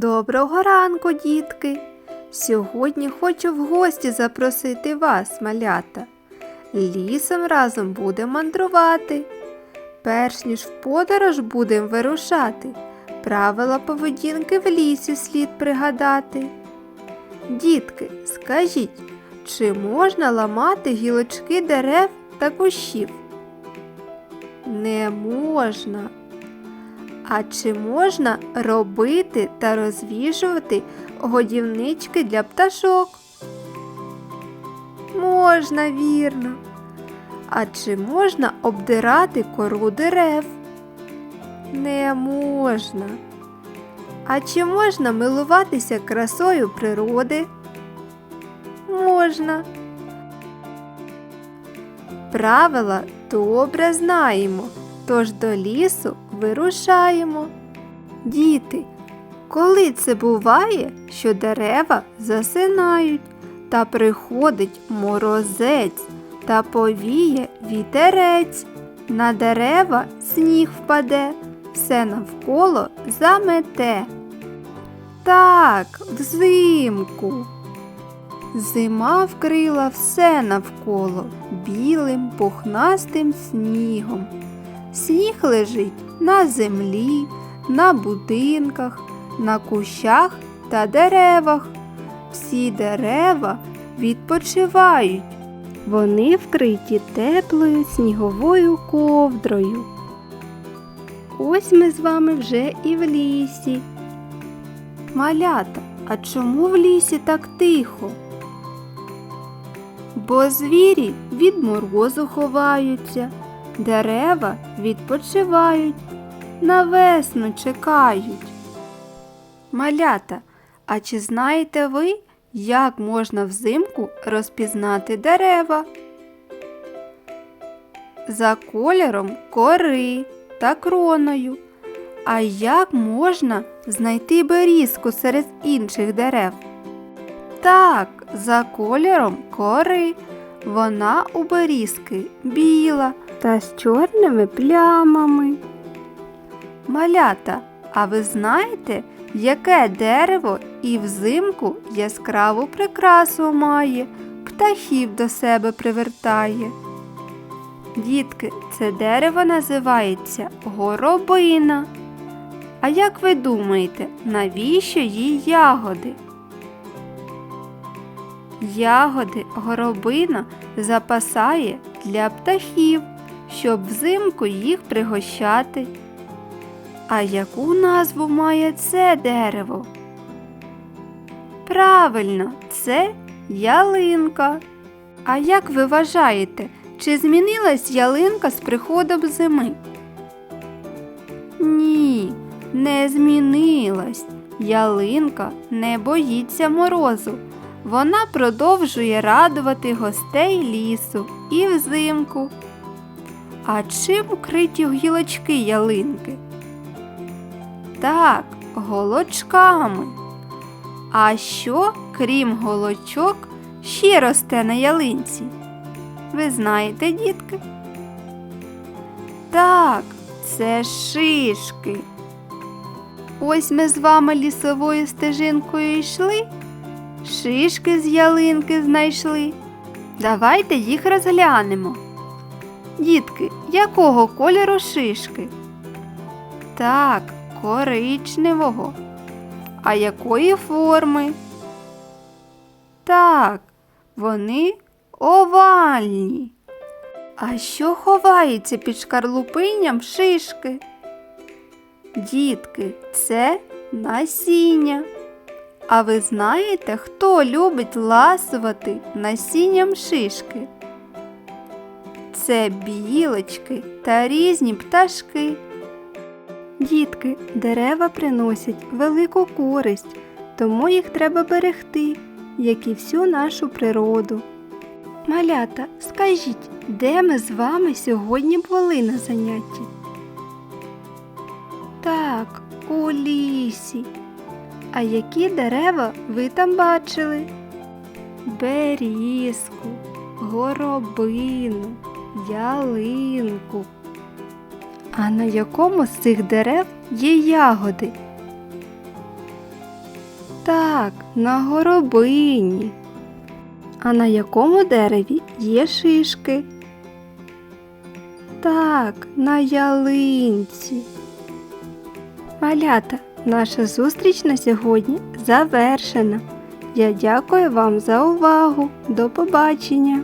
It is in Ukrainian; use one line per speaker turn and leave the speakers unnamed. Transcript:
Доброго ранку, дітки! Сьогодні хочу в гості запросити вас, малята. Лісом разом будемо мандрувати. Перш ніж в подорож будемо вирушати, правила поведінки в лісі слід пригадати. Дітки, скажіть, чи можна ламати гілочки дерев та кущів? Не можна. А чи можна робити та розвішувати годівнички для пташок? Можна, вірно. А чи можна обдирати кору дерев? Не можна. А чи можна милуватися красою природи? Можна. Правила добре знаємо, тож до лісу вирушаємо. Діти, коли це буває, що дерева засинають, та приходить морозець та повіє вітерець, на дерева сніг впаде, все навколо замете. Так, взимку. Зима вкрила все навколо білим пухнастим снігом. Сніг лежить на землі, на будинках, на кущах та деревах. Всі дерева відпочивають. Вони вкриті теплою сніговою ковдрою. Ось ми з вами вже і в лісі. Малята, а чому в лісі так тихо? Бо звірі від морозу ховаються, дерева відпочивають, на весну чекають. Малята, а чи знаєте ви, як можна взимку розпізнати дерева? За кольором кори та кроною. А як можна знайти берізку серед інших дерев? Так, за кольором кори. Вона у берізки біла та з чорними плямами. Малята, а ви знаєте, яке дерево і взимку яскраву прикрасу має, птахів до себе привертає? Дітки, це дерево називається горобина. А як ви думаєте, навіщо їй ягоди? Ягоди горобина запасає для птахів, щоб взимку їх пригощати. А яку назву має це дерево? Правильно, це ялинка. А як ви вважаєте, чи змінилась ялинка з приходом зими? Ні, не змінилась. Ялинка не боїться морозу. Вона продовжує радувати гостей лісу і взимку. А чим вкриті гілочки ялинки? Так, голочками. А що, крім голочок, ще росте на ялинці? Ви знаєте, дітки? Так, це шишки. Ось ми з вами лісовою стежинкою йшли, шишки з ялинки знайшли. Давайте їх розглянемо. Дітки, якого кольору шишки? Так, коричневого. А якої форми? Так, вони овальні. А що ховається під шкарлупинням шишки? Дітки, це насіння. А ви знаєте, хто любить ласувати насінням шишки? Це білочки та різні пташки. Дітки, дерева приносять велику користь, тому їх треба берегти, як і всю нашу природу. Малята, скажіть, де ми з вами сьогодні були на занятті? Так, у лісі. А які дерева ви там бачили? Берізку, горобину, ялинку. А на якому з цих дерев є ягоди? Так, на горобині. А на якому дереві є шишки? Так, на ялинці. Малята, наша зустріч на сьогодні завершена. Я дякую вам за увагу. До побачення!